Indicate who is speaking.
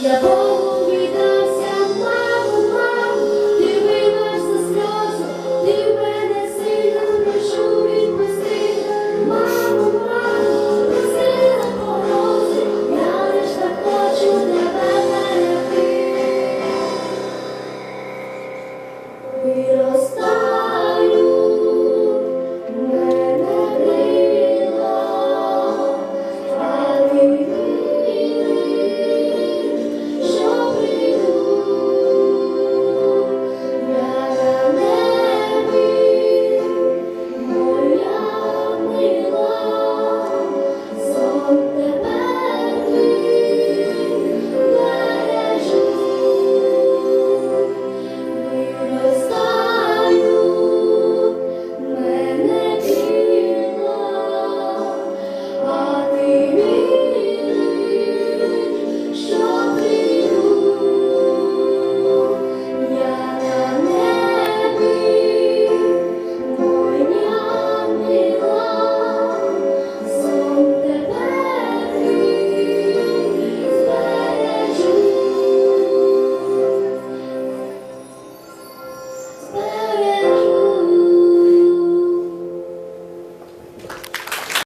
Speaker 1: Я Богу